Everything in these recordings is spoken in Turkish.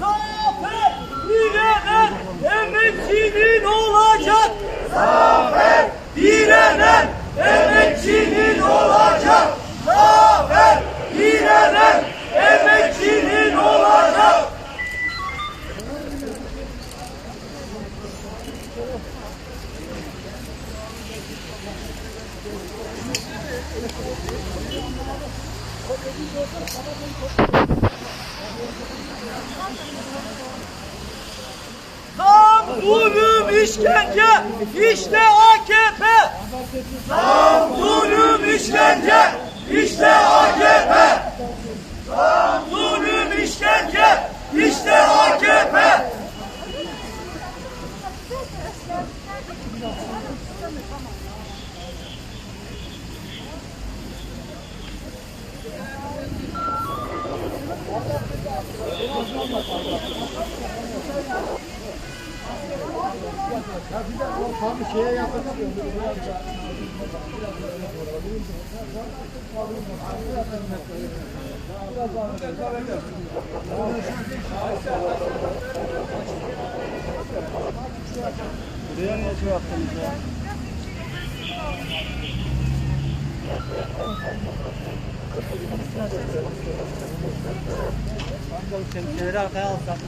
Zafer direnen emekçinin olacak. Zafer direnen emekçinin olacak. Zafer direnen emekçinin olacak. Zam, zulüm, işkence, işte AKP. Zam, zulüm, işkence, işte AKP. Zam, zulüm, işkence, işte AKP. Şemsiyeleri arkaya alsak.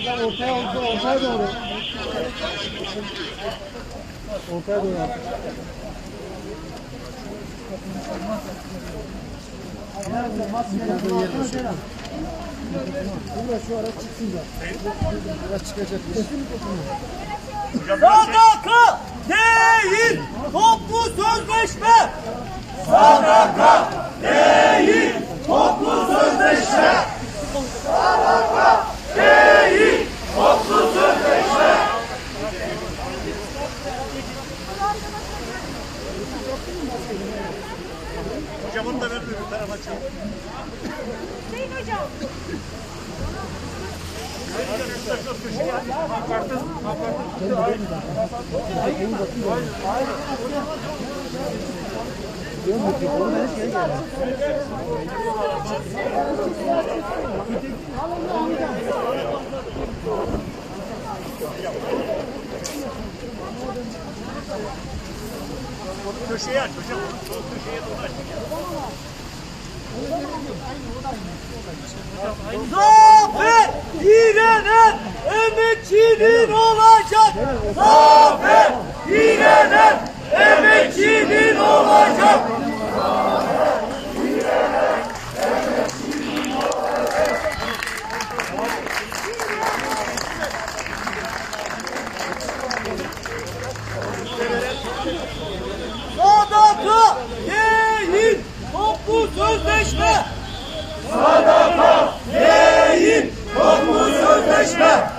Ortaya ortaya ortaya doğru. Ortaya doğru. Sadaka değil, toplu sözleşme. Sadaka değil, toplu sözleşme. Sadaka değil, toplu sözleşme. Hocam onu da ver bir tarafa çek. Sayın hocam. Köşeye aç hocam. Köşeye aç. Zafer direnen emekçinin olacak. Zafer direnen emekçinin olacak. Sadaka değil, toplu sözleşme. Sadaka değil, toplu sözleşme.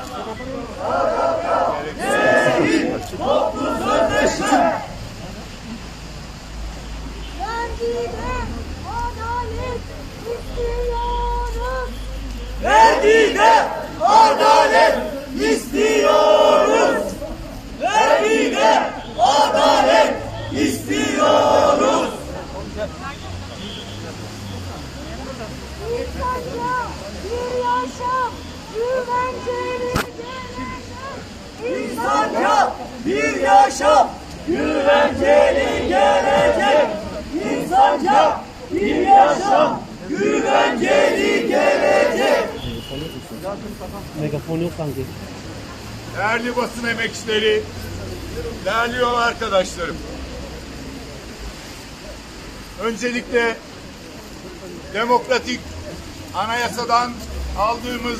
Sadaka değil, toplu sözleşme. Verdiğine adalet istiyoruz. Verdiğine adalet istiyoruz. Verdiğine adalet istiyoruz. İnsanca bir yaşam, güvenceli gelecek. İnsanca bir yaşam, güvenceli gelecek. İnsanca bir yaşam, güvenceli gelecek. Megafon yok sanki. Değerli basın emekçileri, değerli yol arkadaşlarım. Öncelikle demokratik anayasadan aldığımız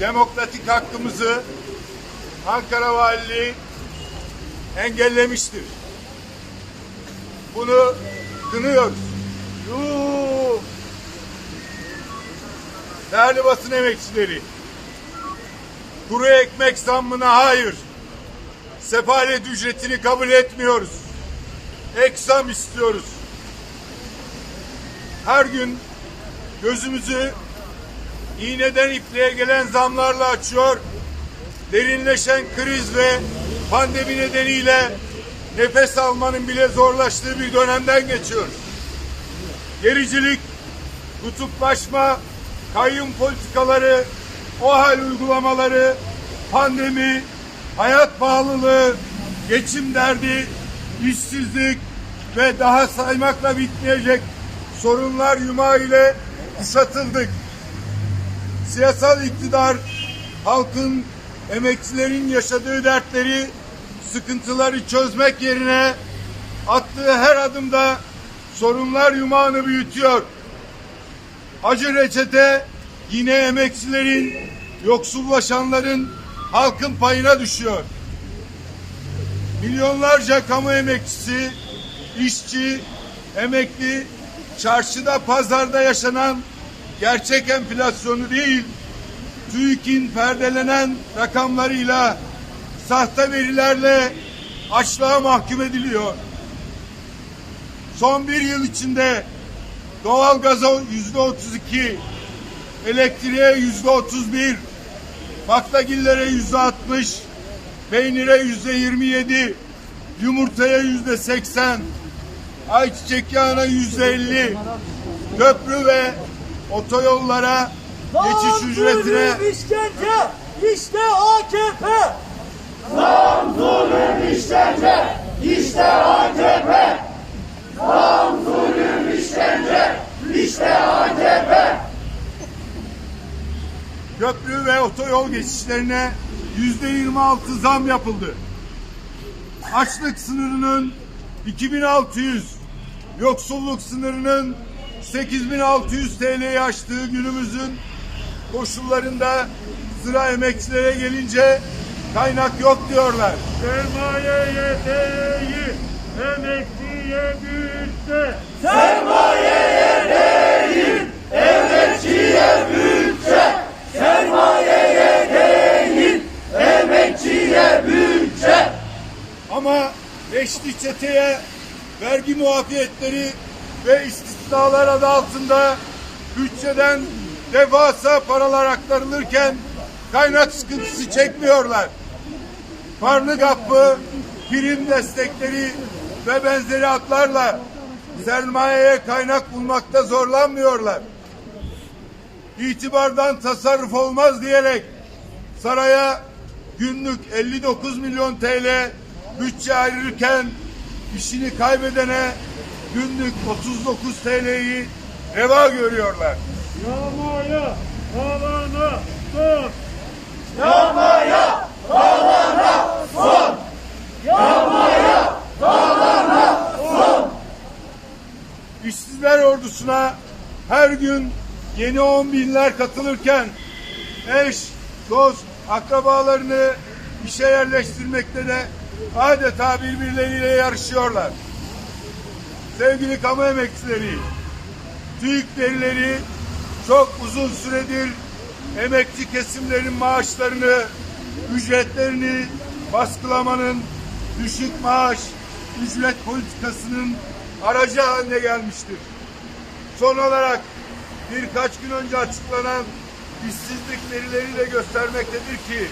demokratik hakkımızı Ankara Valiliği engellemiştir. Bunu kınıyoruz. Yuh! Değerli basın emekçileri, kuru ekmek zammına hayır. Sefalet ücretini kabul etmiyoruz. Ek istiyoruz. Her gün gözümüzü iğneden ipliğe gelen zamlarla açıyor. Derinleşen kriz ve pandemi nedeniyle nefes almanın bile zorlaştığı bir dönemden geçiyoruz. Gericilik, kutuplaşma, kayyum politikaları, o hal uygulamaları, pandemi, hayat pahalılığı, geçim derdi, işsizlik ve daha saymakla bitmeyecek sorunlar yumağı ile kuşatıldık. Siyasal iktidar halkın, emekçilerin yaşadığı dertleri, sıkıntıları çözmek yerine attığı her adımda sorunlar yumağını büyütüyor. Acı reçete yine emekçilerin, yoksullaşanların halkın payına düşüyor. Milyonlarca kamu emekçisi, işçi, emekli, çarşıda pazarda yaşanan gerçek enflasyonu değil, TÜİK'in perdelenen rakamlarıyla, sahte verilerle açlığa mahkum ediliyor. Son bir yıl içinde doğalgaza yüzde otuz iki, elektriğe yüzde otuz bir, baklagillere yüzde altmış, peynire yüzde yirmi yedi, yumurtaya yüzde seksen, ayçiçek yağına yüzde elli, köprü ve otoyollara geçiş ücretine Zulüm işkence, işte AKP. köprü ve otoyol geçişlerine yüzde 26 zam yapıldı. Açlık sınırının 2600, yoksulluk sınırının 8600 TL'yi aştığı günümüzün koşullarında sıra emekçilere gelince kaynak yok diyorlar. Sermayeye değil, emekçiye bütçe. Sermayeye değil, emekçiye bütçe. Sermayeye değil, emekçiye bütçe. Ama beşli çeteye vergi muafiyetleri ve istisnalar adı altında bütçeden devasa paralar aktarılırken kaynak sıkıntısı çekmiyorlar. Karnı gappı, prim destekleri ve benzeri hatlarla sermayeye kaynak bulmakta zorlanmıyorlar. İtibardan tasarruf olmaz diyerek saraya günlük 59 milyon TL bütçe ayırırken işini kaybedene günlük 39 TL'yi reva görüyorlar. Yağmaya, havana, son. Yağmaya, dağlara son. Yağmaya, dağlara son. İşsizler ordusuna her gün yeni on binler katılırken eş, dost, akrabalarını işe yerleştirmekte de adeta birbirleriyle yarışıyorlar. Sevgili kamu emekçileri, TÜİK verileri çok uzun süredir emekçi kesimlerin maaşlarını, ücretlerini baskılamanın düşük maaş, ücret politikasının aracı haline gelmiştir. Son olarak birkaç gün önce açıklanan işsizlik verileri de göstermektedir ki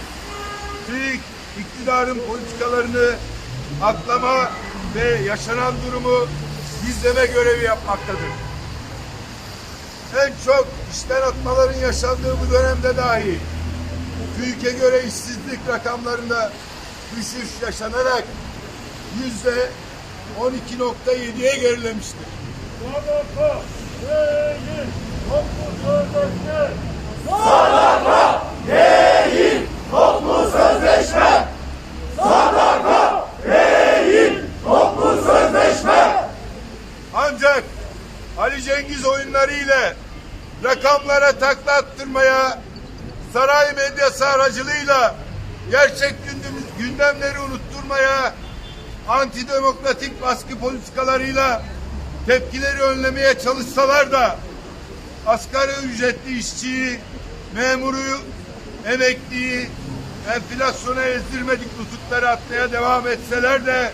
TÜİK iktidarın politikalarını aklama ve yaşanan durumu gizleme görevi yapmaktadır. En çok işten atmaların yaşandığı bu dönemde dahi TÜİK'e göre işsizlik rakamlarında düşüş yaşanarak yüzde 12.7'ye gerilemiştir. Sadaka, değil, toplu sözleşme. Sadaka değil, toplu sözleşme. Sadaka değil, toplu sözleşme. Ancak Ali Cengiz oyunları ile rakamlara takla attırmaya saray medyası aracılığıyla gerçek gündem, gündemleri unutturmaya antidemokratik baskı politikalarıyla tepkileri önlemeye çalışsalar da asgari ücretli işçiyi, memuru, emekliyi enflasyona ezdirmedik nutukları atmaya devam etseler de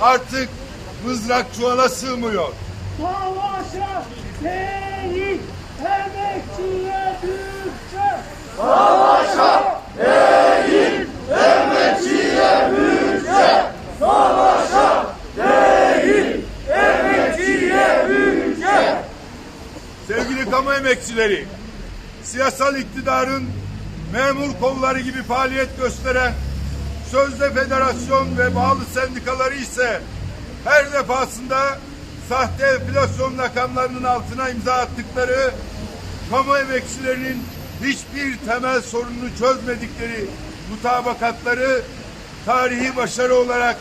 artık mızrak çuvala sığmıyor. Savaşa değil, emekçiye değil, emekçiye bütçe. Savaşa. Sevgili kamu emekçileri, siyasal iktidarın memur kolları gibi faaliyet gösteren sözde federasyon ve bağlı sendikaları ise her defasında sahte enflasyon rakamlarının altına imza attıkları kamu emekçilerinin hiçbir temel sorununu çözmedikleri mutabakatları tarihi başarı olarak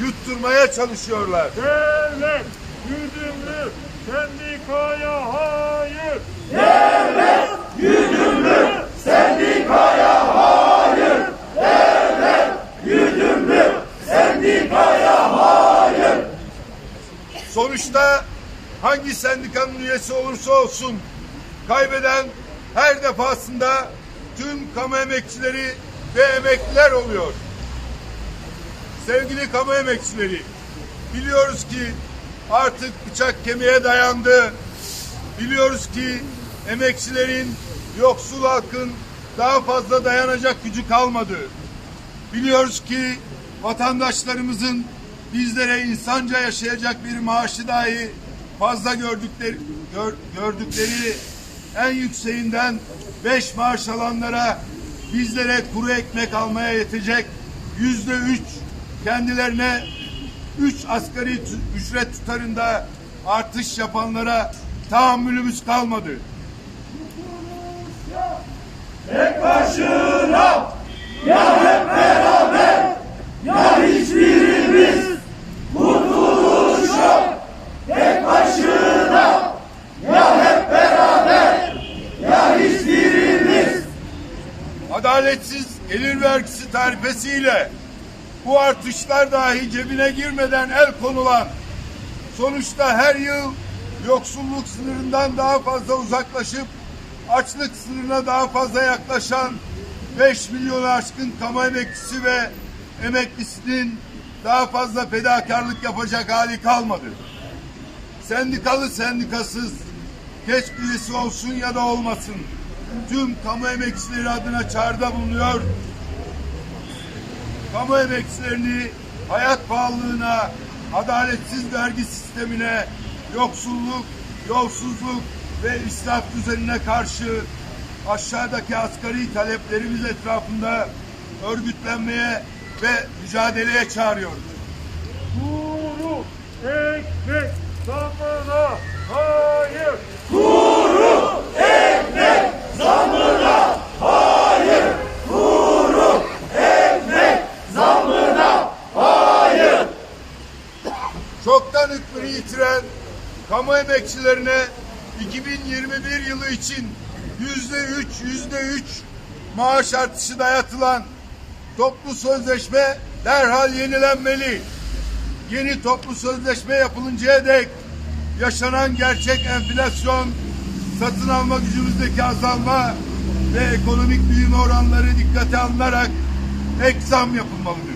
yutturmaya çalışıyorlar. Devlet güdümlü sendikaya hayır. Sonuçta hangi sendikanın üyesi olursa olsun kaybeden her defasında tüm kamu emekçileri ve emekliler oluyor. Sevgili kamu emekçileri, biliyoruz ki artık bıçak kemiğe dayandı. Biliyoruz ki emekçilerin, yoksul halkın daha fazla dayanacak gücü kalmadı. Biliyoruz ki vatandaşlarımızın bizlere insanca yaşayacak bir maaşı dahi fazla gördükleri gör- gördükleri en yükseğinden beş maaş alanlara bizlere kuru ekmek almaya yetecek yüzde üç kendilerine üç asgari ücret tutarında artış yapanlara tahammülümüz kalmadı. Tek başına ya hep beraber ya hiçbirimiz kurtuluşa tek başına ya hep beraber ya hiçbirimiz adaletsiz gelir vergisi tarifesiyle bu artışlar dahi cebine girmeden el konulan sonuçta her yıl yoksulluk sınırından daha fazla uzaklaşıp açlık sınırına daha fazla yaklaşan 5 milyonu aşkın kamu emekçisi ve emeklisinin daha fazla fedakarlık yapacak hali kalmadı. Sendikalı sendikasız, geç üyesi olsun ya da olmasın tüm kamu emekçileri adına çağrıda bulunuyor. Kamu emekçilerini hayat pahalılığına, adaletsiz vergi sistemine, yoksulluk, yolsuzluk ve israf düzenine karşı aşağıdaki asgari taleplerimiz etrafında örgütlenmeye ve mücadeleye çağırıyoruz. Kuru ekmek zamına hayır. çoktan hükmünü yitiren kamu emekçilerine 2021 yılı için yüzde üç, yüzde üç maaş artışı dayatılan toplu sözleşme derhal yenilenmeli. Yeni toplu sözleşme yapılıncaya dek yaşanan gerçek enflasyon, satın alma gücümüzdeki azalma ve ekonomik büyüme oranları dikkate alınarak ek zam yapılmalıdır.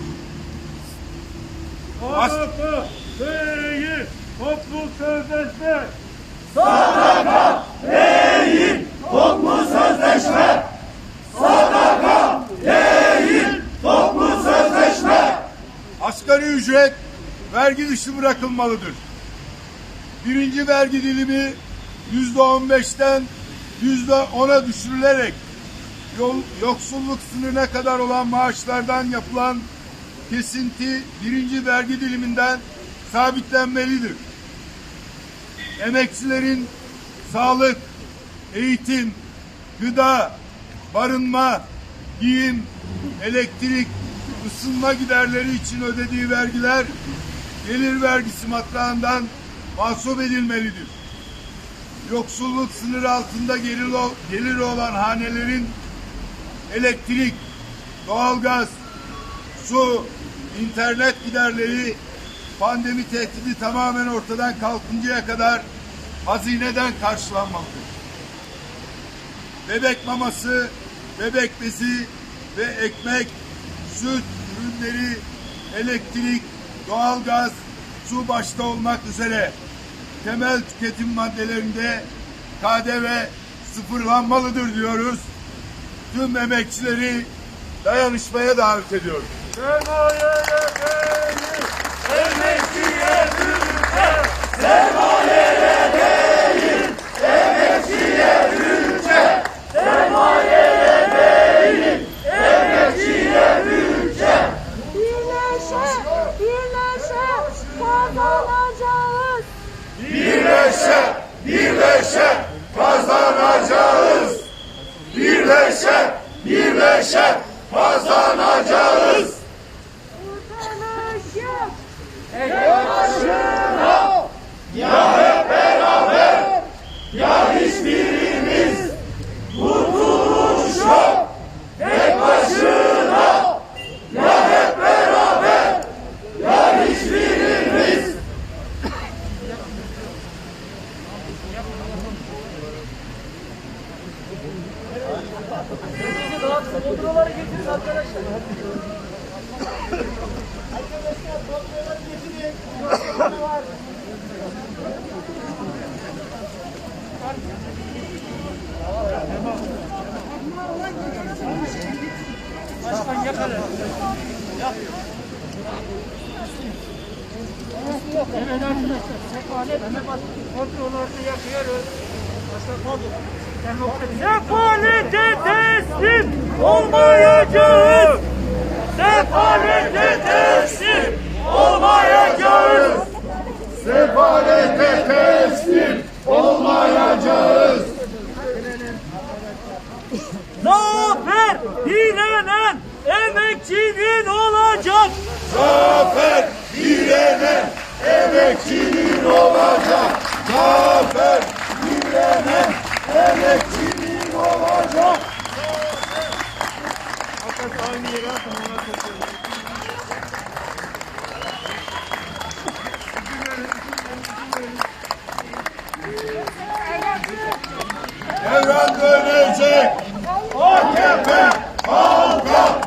As- değil toplu sözleşme. toplu sözleşme sadaka değil toplu sözleşme Asgari ücret vergi dışı bırakılmalıdır. Birinci vergi dilimi yüzde on beşten yüzde ona düşürülerek yol, yoksulluk sınırına kadar olan maaşlardan yapılan kesinti birinci vergi diliminden sabitlenmelidir. Emekçilerin sağlık, eğitim, gıda, barınma, giyim, elektrik, ısınma giderleri için ödediği vergiler gelir vergisi matrağından mahsup edilmelidir. Yoksulluk sınırı altında gelir, olan hanelerin elektrik, doğalgaz, su, internet giderleri pandemi tehdidi tamamen ortadan kalkıncaya kadar hazineden karşılanmalıdır. Bebek maması, bebek bezi ve ekmek, süt ürünleri, elektrik, doğalgaz, su başta olmak üzere temel tüketim maddelerinde KDV sıfırlanmalıdır diyoruz. Tüm emekçileri dayanışmaya davet ediyoruz. Sermayeye sermayeye değil, emekçiye ülke. Sermayeye değil, emekçiye ülke. Birleşe, birleşe kazanacağız. Birleşe, birleşe kazanacağız. Sefalete teslim olmayacağız. Sefalete teslim olmayacağız. Sefalete teslim olmayacağız. Zafer direnen emekçinin olacak. Zafer direnen emekçinin olacak. Zafer direnen emekçinin olacak. Devran dönecek. AKP halka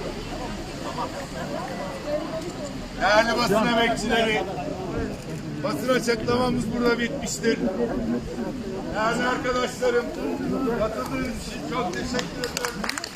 Değerli basın emekçileri, basın açıklamamız burada bitmiştir. Değerli arkadaşlarım, katıldığınız için çok teşekkür ederim.